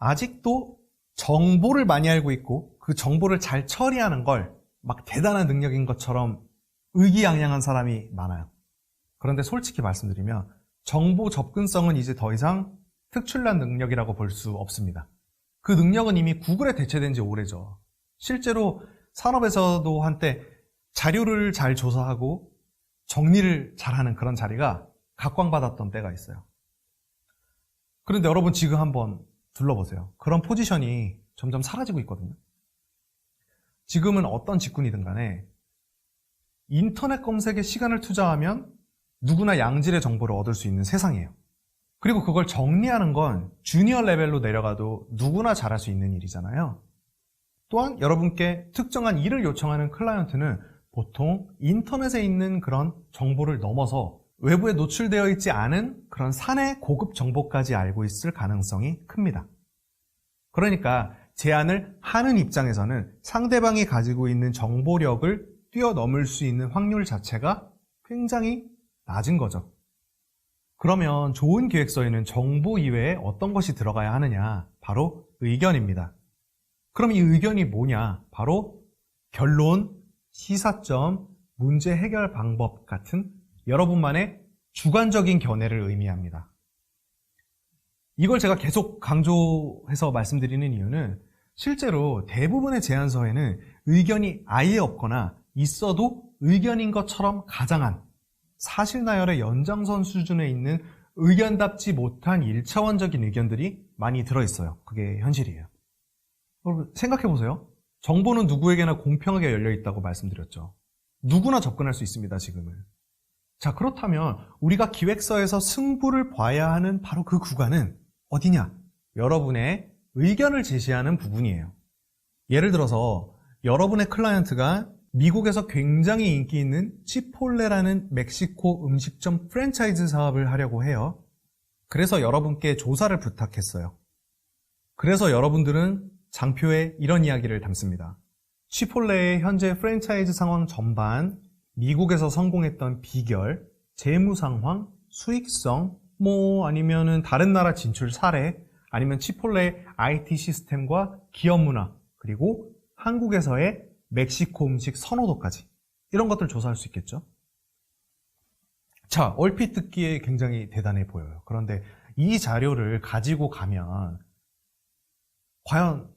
아직도 정보를 많이 알고 있고 그 정보를 잘 처리하는 걸 막 대단한 능력인 것처럼 의기양양한 사람이 많아요. 그런데 솔직히 말씀드리면 정보 접근성은 이제 더 이상 특출난 능력이라고 볼 수 없습니다. 그 능력은 이미 구글에 대체된 지 오래죠. 실제로 산업에서도 한때 자료를 잘 조사하고 정리를 잘하는 그런 자리가 각광받았던 때가 있어요. 그런데 여러분 지금 한번 둘러보세요. 그런 포지션이 점점 사라지고 있거든요. 지금은 어떤 직군이든 간에 인터넷 검색에 시간을 투자하면 누구나 양질의 정보를 얻을 수 있는 세상이에요. 그리고 그걸 정리하는 건 주니어 레벨로 내려가도 누구나 잘할 수 있는 일이잖아요. 또한 여러분께 특정한 일을 요청하는 클라이언트는 보통 인터넷에 있는 그런 정보를 넘어서 외부에 노출되어 있지 않은 그런 사내 고급 정보까지 알고 있을 가능성이 큽니다. 그러니까 제안을 하는 입장에서는 상대방이 가지고 있는 정보력을 뛰어넘을 수 있는 확률 자체가 굉장히 낮은 거죠. 그러면 좋은 기획서에는 정보 이외에 어떤 것이 들어가야 하느냐? 바로 의견입니다. 그럼 이 의견이 뭐냐? 바로 결론, 시사점, 문제 해결 방법 같은 여러분만의 주관적인 견해를 의미합니다. 이걸 제가 계속 강조해서 말씀드리는 이유는 실제로 대부분의 제안서에는 의견이 아예 없거나 있어도 의견인 것처럼 가장한 사실 나열의 연장선 수준에 있는 의견답지 못한 1차원적인 의견들이 많이 들어있어요. 그게 현실이에요. 여러분 생각해 보세요. 정보는 누구에게나 공평하게 열려 있다고 말씀드렸죠. 누구나 접근할 수 있습니다, 지금은. 자, 그렇다면 우리가 기획서에서 승부를 봐야 하는 바로 그 구간은 어디냐? 여러분의 의견을 제시하는 부분이에요. 예를 들어서 여러분의 클라이언트가 미국에서 굉장히 인기 있는 치폴레라는 멕시코 음식점 프랜차이즈 사업을 하려고 해요. 그래서 여러분께 조사를 부탁했어요. 그래서 여러분들은 장표에 이런 이야기를 담습니다. 치폴레의 현재 프랜차이즈 상황 전반, 미국에서 성공했던 비결, 재무 상황, 수익성, 뭐 아니면은 다른 나라 진출 사례, 아니면 치폴레의 IT 시스템과 기업 문화, 그리고 한국에서의 멕시코 음식 선호도까지 이런 것들 조사할 수 있겠죠. 자, 얼핏 듣기에 굉장히 대단해 보여요. 그런데 이 자료를 가지고 가면 과연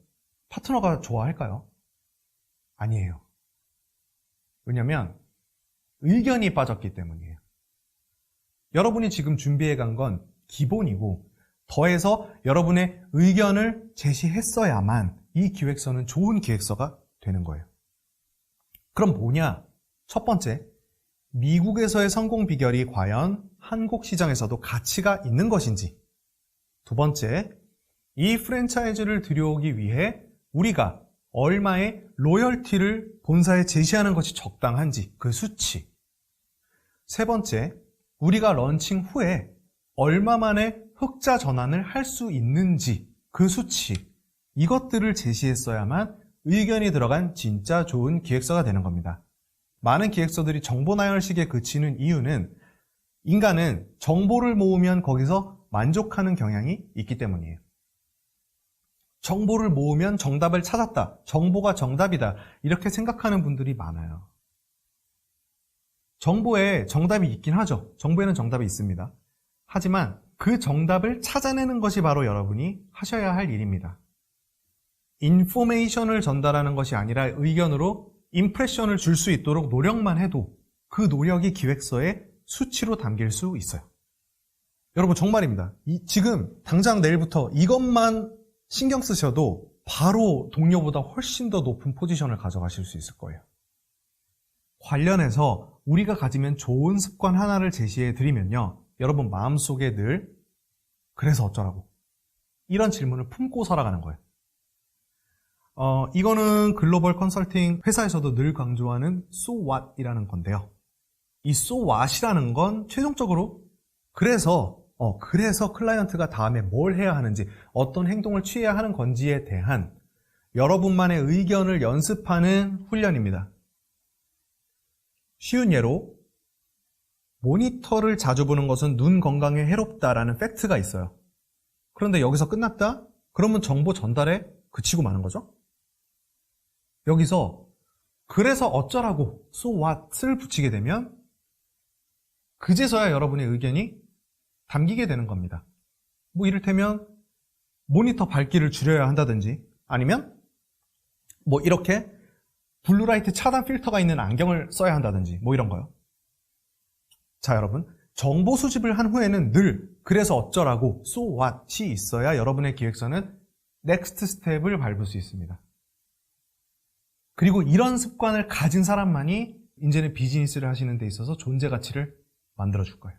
파트너가 좋아할까요? 아니에요. 왜냐면 의견이 빠졌기 때문이에요. 여러분이 지금 준비해 간 건 기본이고 더해서 여러분의 의견을 제시했어야만 이 기획서는 좋은 기획서가 되는 거예요. 그럼 뭐냐? 첫 번째, 미국에서의 성공 비결이 과연 한국 시장에서도 가치가 있는 것인지. 두 번째, 이 프랜차이즈를 들여오기 위해 우리가 얼마의 로열티를 본사에 제시하는 것이 적당한지 그 수치. 세 번째, 우리가 런칭 후에 얼마 만에 흑자 전환을 할 수 있는지 그 수치. 이것들을 제시했어야만 의견이 들어간 진짜 좋은 기획서가 되는 겁니다. 많은 기획서들이 정보 나열식에 그치는 이유는 인간은 정보를 모으면 거기서 만족하는 경향이 있기 때문이에요. 정보를 모으면 정답을 찾았다. 정보가 정답이다. 이렇게 생각하는 분들이 많아요. 정보에 정답이 있긴 하죠. 정보에는 정답이 있습니다. 하지만 그 정답을 찾아내는 것이 바로 여러분이 하셔야 할 일입니다. 인포메이션을 전달하는 것이 아니라 의견으로 임프레션을 줄 수 있도록 노력만 해도 그 노력이 기획서에 수치로 담길 수 있어요. 여러분 정말입니다. 이, 지금 당장 내일부터 이것만 신경 쓰셔도 바로 동료보다 훨씬 더 높은 포지션을 가져가실 수 있을 거예요. 관련해서 우리가 가지면 좋은 습관 하나를 제시해 드리면요. 여러분 마음속에 늘 그래서 어쩌라고 이런 질문을 품고 살아가는 거예요. 어, 이거는 글로벌 컨설팅 회사에서도 늘 강조하는 so what이라는 건데요. 이 so what이라는 건 최종적으로 그래서 어, 그래서 클라이언트가 다음에 뭘 해야 하는지 어떤 행동을 취해야 하는 건지에 대한 여러분만의 의견을 연습하는 훈련입니다. 쉬운 예로 모니터를 자주 보는 것은 눈 건강에 해롭다라는 팩트가 있어요. 그런데 여기서 끝났다? 그러면 정보 전달에 그치고 마는 거죠. 여기서 그래서 어쩌라고 so what을 붙이게 되면 그제서야 여러분의 의견이 담기게 되는 겁니다. 뭐 이를테면 모니터 밝기를 줄여야 한다든지 아니면 뭐 이렇게 블루라이트 차단 필터가 있는 안경을 써야 한다든지 뭐 이런 거요. 자 여러분 정보 수집을 한 후에는 늘 그래서 어쩌라고 so what이 있어야 여러분의 기획서는 next 스텝을 밟을 수 있습니다. 그리고 이런 습관을 가진 사람만이 이제는 비즈니스를 하시는 데 있어서 존재 가치를 만들어 줄 거예요.